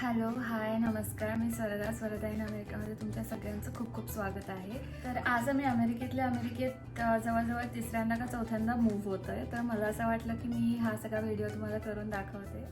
Hello hi नमस्कार. मी स्वरदा स्वरदाईन अमेरिकामध्ये तुमच्या सगळ्यांचं खूप खूप स्वागत आहे. तर आज आम्ही अमेरिकेतल्या अमेरिकेत जवळजवळ तिसऱ्यांदा का चौथ्यांदा मूव्ह होतो आहे तर मला असं वाटलं की मी हा सगळा व्हिडिओ तुम्हाला करून दाखवते.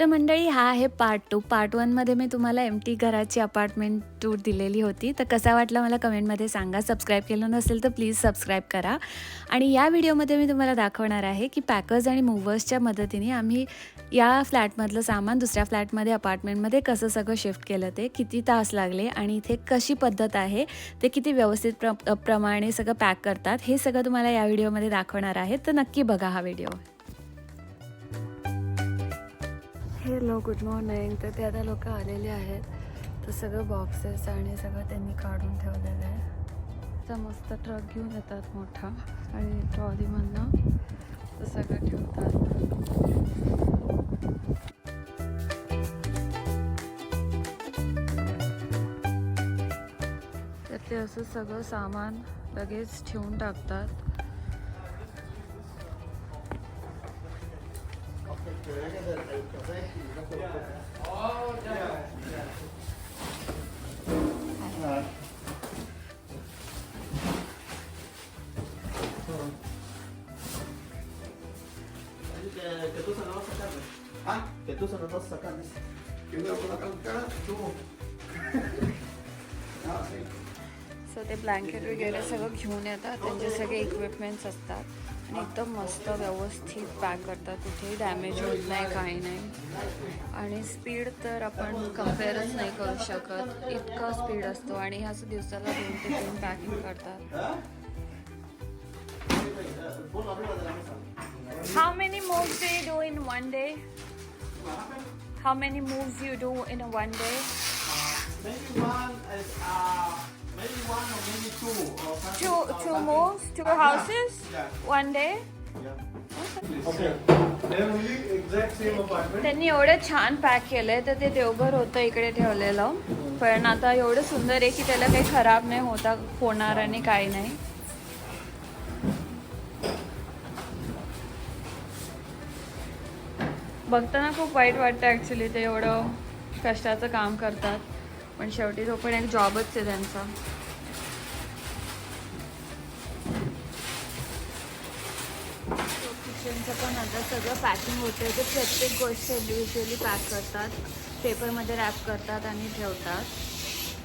तर मंडळी हा आहे पार्ट टू पार्ट वनमध्ये मी तुम्हाला एम टी घराची अपार्टमेंट टूर दिलेली होती. तर कसा वाटला मला कमेंटमध्ये सांगा. सबस्क्राईब केलं नसेल तर प्लीज सबस्क्राईब करा. आणि या व्हिडिओमध्ये मी तुम्हाला दाखवणार आहे की पॅकर्स आणि मूव्हर्सच्या मदतीने आम्ही या फ्लॅटमधलं सामान दुसऱ्या फ्लॅटमध्ये अपार्टमेंटमध्ये कसं सगळं शिफ्ट केलं ते किती तास लागले आणि इथे कशी पद्धत आहे ते किती व्यवस्थित प्र प्रमाणे सगळं पॅक करतात हे सगळं तुम्हाला या व्हिडिओमध्ये दाखवणार आहे. तर नक्की बघा हा व्हिडिओ हॅलो गुड मॉर्निंग. तर ते आता लोक आलेले आहेत. तर सगळं बॉक्सेस आणि सगळं त्यांनी काढून ठेवलेलं आहे. तर मस्त ट्रक घेऊन येतात मोठा. आणि ट्रॉलीमधनं तर सगळं ठेवतात. तर ते असं सगळं सामान लगेच ठेवून टाकतात. Que, सो ते ब्लँकेट वगैरे सगळं घेऊन येतात. त्यांचे सगळे इक्विपमेंट्स असतात. एकदम मस्त व्यवस्थित पॅक करतात कुठेही डॅमेज होत नाही काही नाही आणि स्पीड तर आपण कम्पेअरच नाही करू शकत इतका स्पीड असतो आणि ह्या असं दिवसाला दोन ते तीन पॅकिंग करतात Ponlo arriba de la mesa. How many moves do you do in one day? One day two house one day त्यांनी एवढं छान पॅक केलंय तर ते देवभर होतं इकडे ठेवलेलं. पण आता एवढं सुंदर आहे की त्याला काही खराब नाही होता होणार आणि काही नाही. बघताना खूप वाईट वाटतं ऍक्च्युली ते एवढं कष्टाचं काम करतात. पण शेवटी तो पण एक जॉबच आहे त्यांचा. किचनचं पण आता सगळं पॅकिंग होतं ते प्रत्येक गोष्ट इंडिव्हिज्युअली पॅक करतात. पेपरमध्ये रॅप करतात आणि ठेवतात.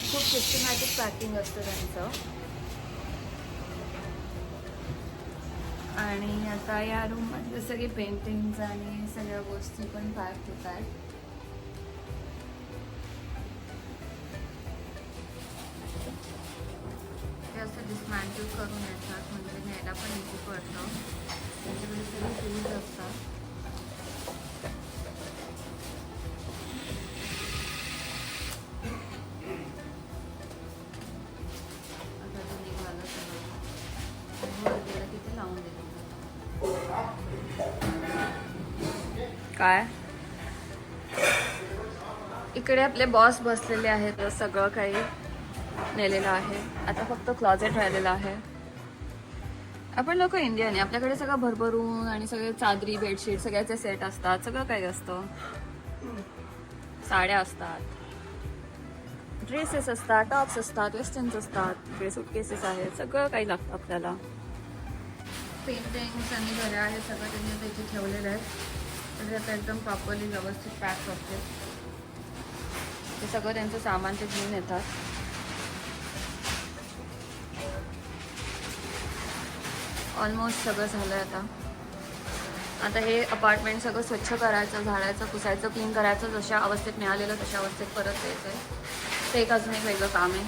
खूप सिस्टमॅटिक पॅकिंग असतं त्यांचं. आणि आता या रूममध्ये सगळे पेंटिंग्स आणि सगळ्या गोष्टी पण पॅक होत डिस्मॅन्टल करून येतात म्हणजे न्यायला पण इझी पडतं. त्यांच्याकडे सगळे टूल्स असतात. निघालं लावून काय? इकडे आपले बॉस बसलेले आहेत सगळं काही. नेलेलं आहे. आता फक्त क्लॉजेट राहिलेलं आहे. आपण लोक इंडियन आहे. आपल्याकडे सगळं भरभरून आणि सगळे चादरी बेडशीट सगळ्याचे सेट असतात. सगळं काही असतं साड्या असतात. ड्रेसेस असतात टॉप्स असतात वेस्टर्न्स असतात. इकडे सुटकेसेस आहेत. सगळं काही लागतं आपल्याला. पेंटिंग्स आणि घड्या आहेत. सगळं त्यांनी आता इथे ठेवलेलं आहे. तर ते आता एकदम प्रॉपरली व्यवस्थित पॅक करते ते सगळं त्यांचं सामान ते घेऊन येतात. ऑलमोस्ट सगळं झालं आहे आता. आता हे अपार्टमेंट सगळं स्वच्छ करायचं झाडायचं पुसायचं क्लीन करायचं जशा अवस्थेत मिळालेलं तशा अवस्थेत परत यायचं आहे ते एक अजून एक वेगळं काम आहे.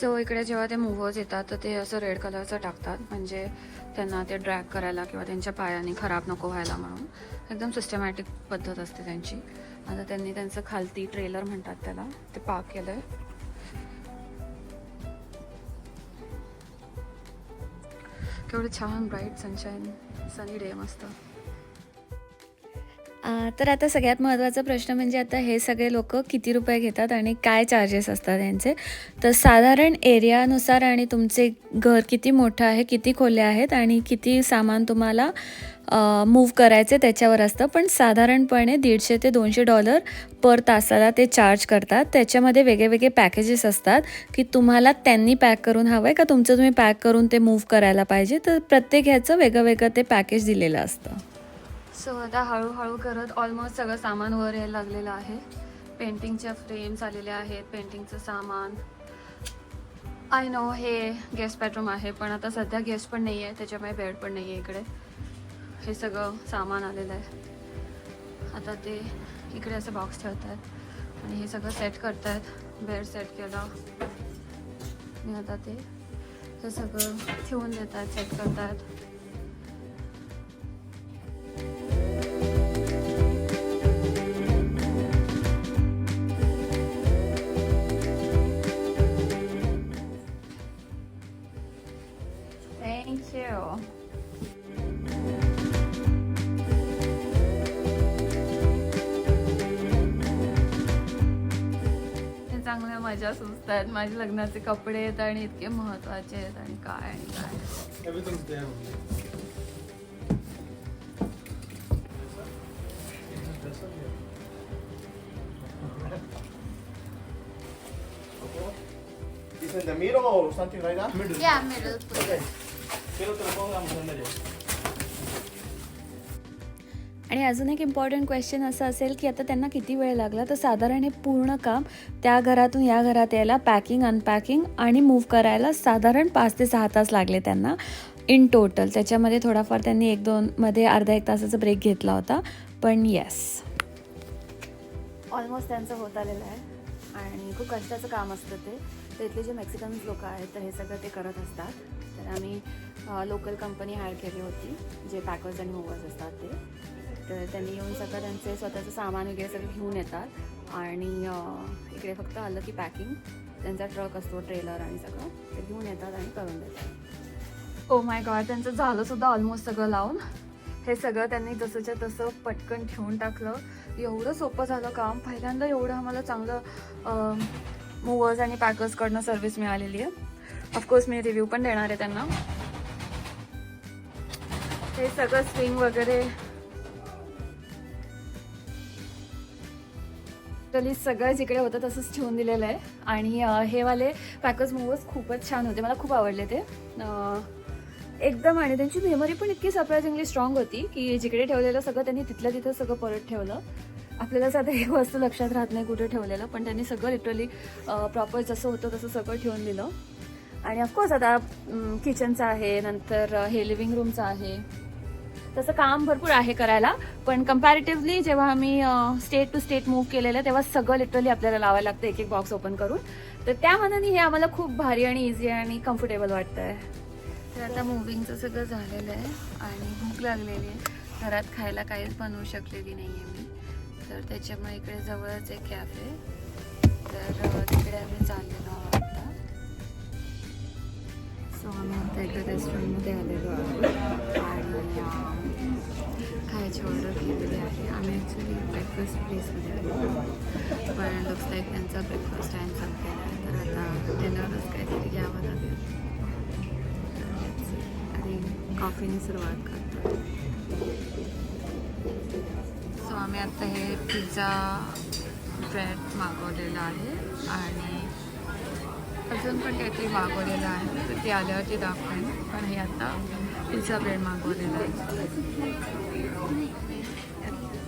सो इकडे जेव्हा ते मूव्हर्स येतात तर ते असं रेड कलरचं टाकतात. म्हणजे त्यांना ते ड्रॅग करायला किंवा त्यांच्या पायाने खराब नको व्हायला म्हणून. एकदम सिस्टमॅटिक पद्धत असते त्यांची. आता त्यांनी त्यांचं खालती ट्रेलर म्हणतात त्याला. ते पार्क केलं आहे केवढं छान ब्राईट सनशाईन सनी डे मस्त. तर आता सगळ्यात महत्त्वाचा प्रश्न म्हणजे आता हे सगळे लोक किती रुपये घेतात आणि काय चार्जेस असतात यांचे? तर साधारण एरियानुसार आणि तुमचे घर किती मोठं आहे किती खोल्या आहेत आणि किती सामान तुम्हाला मूव्ह करायचे त्याच्यावर असतं. पण साधारणपणे दीडशे ते दोनशे डॉलर पर तासाला ते चार्ज करतात. त्याच्यामध्ये वेगळे वेगळे पॅकेजेस असतात की तुम्हाला त्यांनी पॅक करून हवं आहे का तुमचं तुम्ही पॅक करून ते मूव्ह करायला पाहिजे? तर प्रत्येक ह्याचं वेगळं वेगळं ते पॅकेज दिलेलं असतं. सो आता हळूहळू करत ऑलमोस्ट सगळं सामान वर यायला लागलेलं आहे. पेंटिंगच्या फ्रेम्स आलेल्या आहेत पेंटिंगचं सामान. आय नो हे गेस्ट बेडरूम आहे पण आता सध्या गेस्ट पण नाही आहे त्याच्यामुळे बेड पण नाही आहे इकडे. हे सगळं सामान आलेलं आहे. आता ते इकडे असं बॉक्स ठेवत आहेत आणि हे सगळं सेट करत आहेत बेड सेट केला. आणि आता ते हे सगळं ठेवून देत आहेत सेट करत आहेत मजा सुचतात माझे लग्नाचे कपडे आहेत आणि इतके महत्त्वाचे आहेत आणि काय आणि काय middle or something like that? Middle. Yeah, middle Okay. Quiero que lo pongamos en medio. आणि अजून एक इम्पॉर्टंट क्वेश्चन असं असेल की आता त्यांना किती वेळ लागला? तर साधारण हे पूर्ण काम त्या घरातून या घरात यायला पॅकिंग अनपॅकिंग आणि मूव्ह करायला साधारण पाच ते सहा तास लागले त्यांना इन टोटल त्याच्यामध्ये थोडाफार त्यांनी एक दोन मध्ये अर्धा एक तासाचा ब्रेक घेतला होता. पण येस ऑलमोस्ट त्यांचं होत आलेलं आहे. आणि खूप कष्टाचं काम असतं ते. तर इथले जे मेक्सिकन लोक आहेत तर हे सगळं ते करत असतात. तर आम्ही लोकल कंपनी हायर केली होती जे पॅकर्स आणि मूवर्स असतात ते. तर त्यांनी येऊन सगळं त्यांचे स्वतःचं सामान वगैरे सगळं घेऊन येतात. आणि इकडे फक्त आलं की पॅकिंग त्यांचा ट्रक असतो ट्रेलर आणि सगळं. ते घेऊन येतात आणि करून देतात. ओ माय गॉड त्यांचं झालं सुद्धा ऑलमोस्ट सगळं लावून. हे सगळं त्यांनी जसंच्या तसं पटकन ठेवून टाकलं. एवढं सोपं झालं काम. पहिल्यांदा एवढं आम्हाला चांगलं मूवर्स आणि पॅकर्सकडनं सर्व्हिस मिळालेली आहे. ऑफकोर्स मी रिव्ह्यू पण देणार आहे त्यांना. हे सगळं स्विंग वगैरे टोटली सगळं जिकडे होतं तसंच ठेवून दिलेलं आहे. आणि हे वाले पॅकर्स मूवर्स खूपच छान होते. मला खूप आवडले ते. एकदम आणि त्यांची मेमरी पण इतकी सरप्रायझिंगली स्ट्रॉंग होती की जिकडे ठेवलेलं सगळं त्यांनी तिथल्या तिथं सगळं परत ठेवलं. आपल्याला साधं एक वस्तू लक्षात राहत नाही कुठे ठेवलेलं पण त्यांनी सगळं लिटरली प्रॉपर जसं होतं तसं सगळं ठेवून दिलं. आणि ऑफकोर्स आता किचनचं आहे नंतर हे लिव्हिंग रूमचं आहे. तसं काम भरपूर आहे करायला. पण कम्पॅरेटिव्हली जेव्हा आम्ही स्टेट टू स्टेट मूव्ह केलेलं तेव्हा सगळं लिटरली आपल्याला लावायला लागतं एक एक बॉक्स ओपन करून. तर त्या मनाने हे आम्हाला खूप भारी आणि इझी आणि कम्फर्टेबल वाटतं आहे तर आता मुव्हिंगचं सगळं झालेलं आहे आणि भूक लागलेली आहे. घरात खायला काहीच बनवू शकलेली नाही आहे मी. तर त्याच्यामुळे इकडे जवळच एक कॅफे तर तिकडे आम्ही चाललेलो आहोत. सो आम्ही आता एका रेस्टॉरंटमध्ये आलेलो आहोत. आणि खायची ऑर्डर केलेली आहे. आम्ही ॲक्च्युली ब्रेकफास्ट प्लेसमध्ये आलेलो पण लुक्स लाईक त्यांचा ब्रेकफास्ट टाईम संपलेला आहे. तर आता डिनरच काहीतरी घ्यावं लागेल. आणि कॉफीने सुरुवात करतो. सो आम्ही आत्ता हे पिझ्झा ब्रेड मागवलेलं आहे. आणि अजून पण काहीतरी मागवलेलं आहे. तर ते आल्यावरती दाखवेन. पण हे आता पिझ्झा ब्रेड मागवलेलं आहे.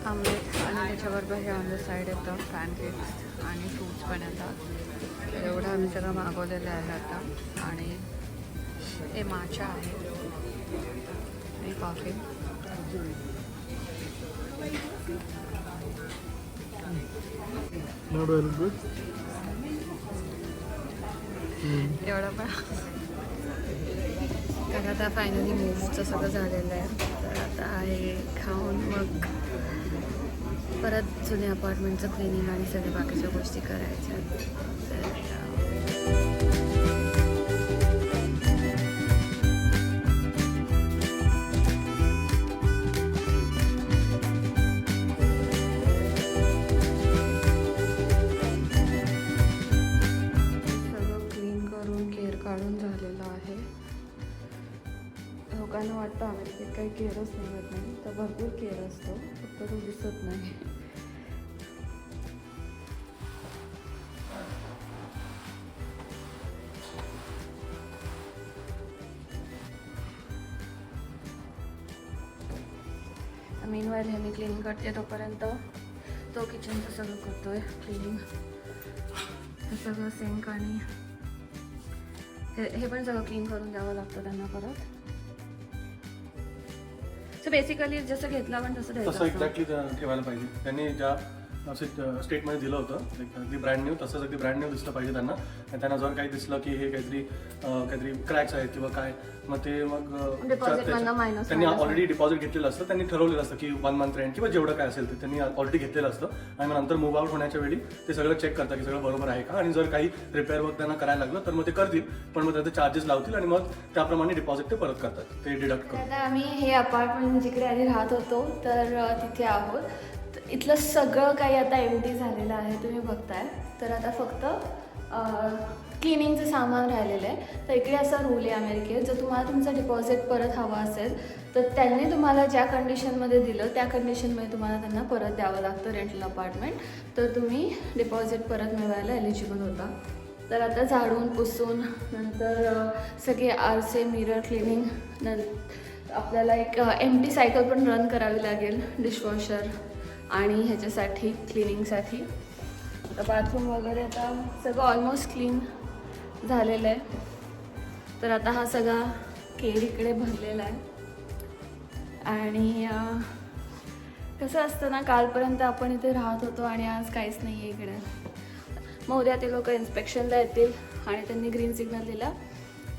आमलेट आणि त्याच्याबरोबर हे ऑन द साईड येतं पॅनकेक्स आणि फ्रूट्स पण येतात. एवढं आम्ही सगळं मागवलेलं आहे आता. आणि हे माचा आहे. आणि कॉफी Not very good. एवढं पण. कारण आता फायनली मूवचं सगळं झालेलं आहे. तर आता आहे खाऊन मग परत जुन्या अपार्टमेंटचं क्लिनिंग आणि सगळ्या बाकीच्या गोष्टी करायच्या. तर भरपूर केअर असतो फक्त तो दिसत नाही. मेन वाईल हे मी क्लिनिंग करते तोपर्यंत. तो किचनचं सगळं करतोय क्लिनिंग हे सगळं सिंक आणि हे हे पण सगळं क्लीन करून द्यावं लागतं त्यांना परत. सो बेसिकली जसं घेतलं आपण तसं द्यायचं तसं असतं. एक्झॅक्टली ठेवायला पाहिजे त्यांनी ज्या स्टेटमध्ये दिलं होतं. अगदी ब्रँड न्यू तसंच अगदी ब्रँड न्यू दिसलं पाहिजे त्यांना. आणि त्यांना जर काही दिसलं की हे काहीतरी काहीतरी क्रॅक्स आहेत किंवा काय मग ते मग त्यांनी ऑलरेडी डिपॉझिट घेतलेलं असतं. त्यांनी ठरवलेलं असतं की वन मंथ रेंट किंवा जेवढं काय असेल ते त्यांनी ऑलरेडी घेतलेलं असतं. आणि मग नंतर मूव आउट होण्याच्या वेळी ते सगळं चेक करतात की सगळं बरोबर आहे का? आणि जर काही रिपेअर वर्क त्यांना करायला लागलं तर मग ते करतील. पण मग त्याचे चार्जेस लावतील आणि मग त्याप्रमाणे डिपॉझिट ते परत करतात. ते डिडक्ट आता आम्ही हे अपार्टमेंट जिकडे आधी राहत होतो तर तिथे आहोत. इथलं सगळं काही आता एम टी झालेलं आहे तुम्ही बघताय. तर आता फक्त क्लिनिंगचं सामान राहिलेलं आहे. तर इकडे असा रूल आहे अमेरिकेत जर तुम्हाला तुमचं डिपॉझिट परत हवं असेल तर त्यांनी तुम्हाला ज्या कंडिशनमध्ये दिलं त्या कंडिशनमध्ये तुम्हाला त्यांना परत द्यावं लागतं रेंटल अपार्टमेंट तर तुम्ही डिपॉझिट परत मिळवायला एलिजिबल होता. तर आता झाडून पुसून नंतर सगळे आरसे मिरर क्लिनिंग न आपल्याला एक एम टी सायकल पण रन करावी लागेल डिशवॉशर आणि ह्याच्यासाठी क्लिनिंगसाठी तर बाथरूम वगैरे आता सगळं ऑलमोस्ट क्लीन झालेलं आहे. तर आता हा सगळा केर इकडे भरलेला आहे. आणि कसं असतं ना कालपर्यंत आपण इथे राहत होतो आणि आज काहीच नाही आहे इकडे. मग उद्या ते लोक इन्स्पेक्शनला येतील आणि त्यांनी ग्रीन सिग्नल दिला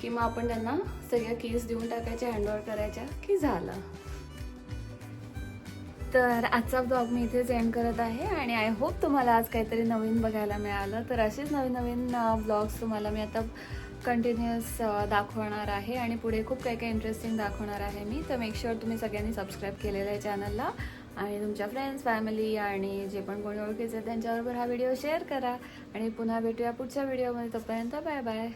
की मग आपण त्यांना सगळ्या केस देऊन टाकायच्या हँडओव्हर करायच्या की झालं. तर आजचा ब्लॉग मी इथेच एंड करत आहे आणि आय होप तुम्हाला आज काहीतरी नवीन बघायला मिळालं. तर असेच नवीन नवीन ब्लॉग्स तुम्हाला मी आता कंटिन्युअस दाखवणार आहे आणि पुढे खूप काही काही इंटरेस्टिंग दाखवणार आहे मी. तर मेक शुअर तुम्ही सगळ्यांनी सबस्क्राईब केलेलं आहे चॅनलला आणि तुमच्या फ्रेंड्स फॅमिली आणि जे पण कोणी ओळखीचे त्यांच्याबरोबर हा व्हिडिओ शेअर करा. आणि पुन्हा भेटूया पुढच्या व्हिडिओमध्ये तोपर्यंत बाय बाय